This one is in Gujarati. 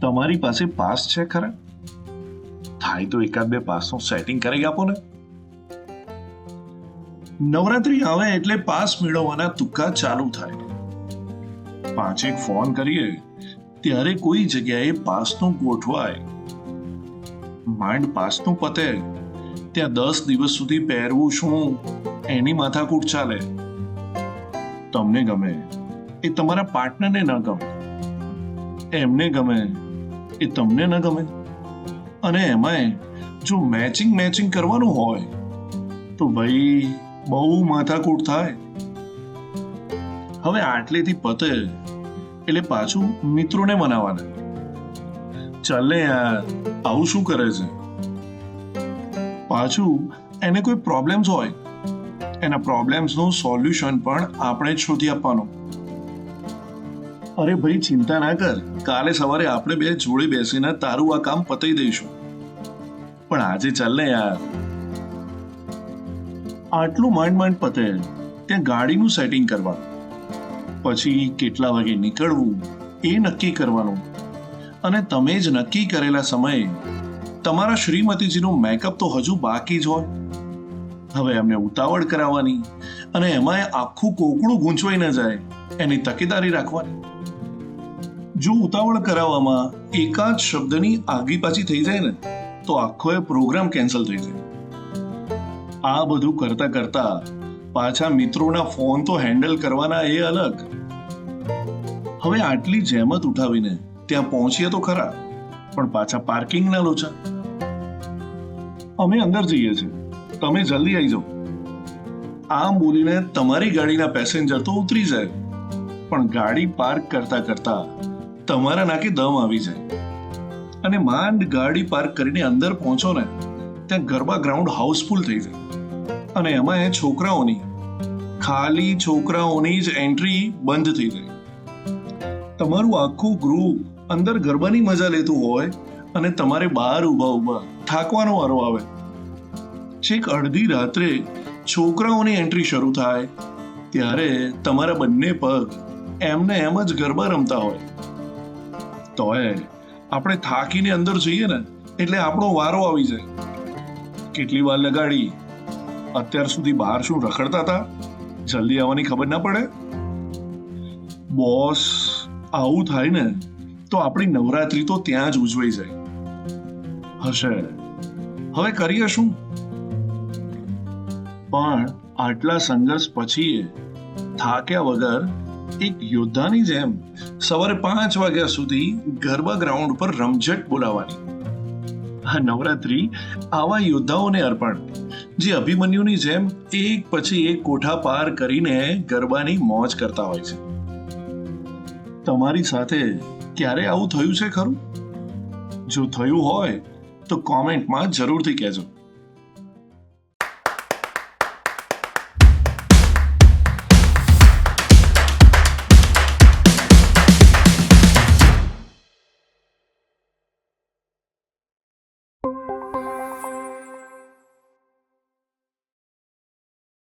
તમારી પાસે પાસ છે ખરા? થાય તો એકાદ બે પાસનું સેટિંગ કરી આપો ને. નવરાત્રી આવે એટલે પાસ મેળવવાના તુક્કા ચાલુ થાય. પાંચેક ફોન કરીએ, ત્યારે કોઈ જગ્યાએ પાસનું ગોઠવાય. માંડ પાસનું પતે, ત્યાં દસ દિવસ સુધી પહેરવું શું, એની માથાકૂટ ચાલે. તમને ગમે, એ તમારા પાર્ટનરને ન ગમે. એમને ગમે એ તમને ન ગમે. અને એમાંય જો મેચિંગ મેચિંગ કરવાનું હોય, તો ભાઈ બહુ માથાકૂટ થાય. હવે આટલેથી પતે એટલે પાછું મિત્રોને મનાવાના. ચાલ યાર, આવું શું કરે છે? પાછું એને કોઈ પ્રોબ્લેમ્સ હોય, એના પ્રોબ્લેમ્સનું સોલ્યુશન પણ આપણે જ શોધી આપવાનું. અરે ભાઈ, ચિંતા ના કર. કાલે સવારે આપણે બે જોડે બેસીને તારું આ કામ પતાઈ દઈશું. પણ આજે ચાલ ને યાર. આટલું માંડ માંડ પતે, ત્યાં ગાડીનું સેટિંગ કરવાનું. પછી કેટલા વાગે નીકળવું, એ નક્કી કરવાનું. અને તમે જ નક્કી કરેલા સમયે, તમારા શ્રીમતીજીનું મેકઅપ તો હજુ બાકી જ હોય. હવે એમને ઉતાવળ કરાવવાની, અને એમાંય આખું કોકડું ગૂંચવાઈ ન જાય, એની તકેદારી રાખવાની. જો ઉતાવળ કરાવવામાં એકાદ શબ્દની આગી પાછી થઈ જાય ને, તો આખો એ પ્રોગ્રામ કેન્સલ થઈ જાય. આ બધું કરતા કરતા પાછા મિત્રોના ફોન તો હેન્ડલ કરવાના એ અલગ. હવે આટલી જહેમત ઉઠાવીને ત્યાં પહોંચીએ તો ખરા, પણ પાછા પાર્કિંગના લોચા. અમે અંદર જઈએ છીએ. તમે જલ્દી આવી જાઓ. આમ બોલીને તમારી ગાડીના પેસેન્જર તો ઉતરી જાય. પણ ગાડી પાર્ક કરતા કરતા તમારા નાકે દમ આવી જાય. અને માંડ ગાડી પાર્ક કરીને અંદર પહોંચો ને, ત્યાં ગરબા ગ્રાઉન્ડ હાઉસફુલ થઈ જાય. અને એમાં એ છોકરાઓની, ખાલી છોકરાઓની જ એન્ટ્રી બંધ થઈ જાય. તમારું આખું ગ્રુપ અંદર ગરબાની મજા લેતું હોય અને તમારે બહાર ઊભા ઊભા થાકવાનો વારો આવે. છેક અડધી રાત્રે છોકરાઓની એન્ટ્રી શરૂ થાય, ત્યારે તમારા બંને પગ એમને એમ જ ગરબા રમતા હોય. તોય આપણે થાકીને અંદર જઈએ ને, એટલે આપણો વારો આવી જાય. કેટલી વાર લગાડી, અત્યાર સુધી બહાર શું રખડતા હતા? જલ્દી આવવાની ખબર ના પડે? બોસ, આવું થાય ને, તો આપણી નવરાત્રી તો ત્યાં જ ઉજવાઈ જાય. હશે. હવે કરીએ શું? પણ આટલા સંઘર્ષ પછી થાક્યા વગર એક યોદ્ધાની જેમ સવારે પાંચ વાગ્યા સુધી ગરબા ગ્રાઉન્ડ પર રમઝટ બોલાવાની. આ નવરાત્રી આવા યોદ્ધાઓને અર્પણ, જે અભિમન્યુની જેમ એક પછી એક કોઠા પાર કરીને ગરબાની મોજ કરતા હોય છે. તમારી સાથે ક્યારે આવું થયું છે ખરું? જો થયું હોય તો કોમેન્ટમાં જરૂરથી કહેજો.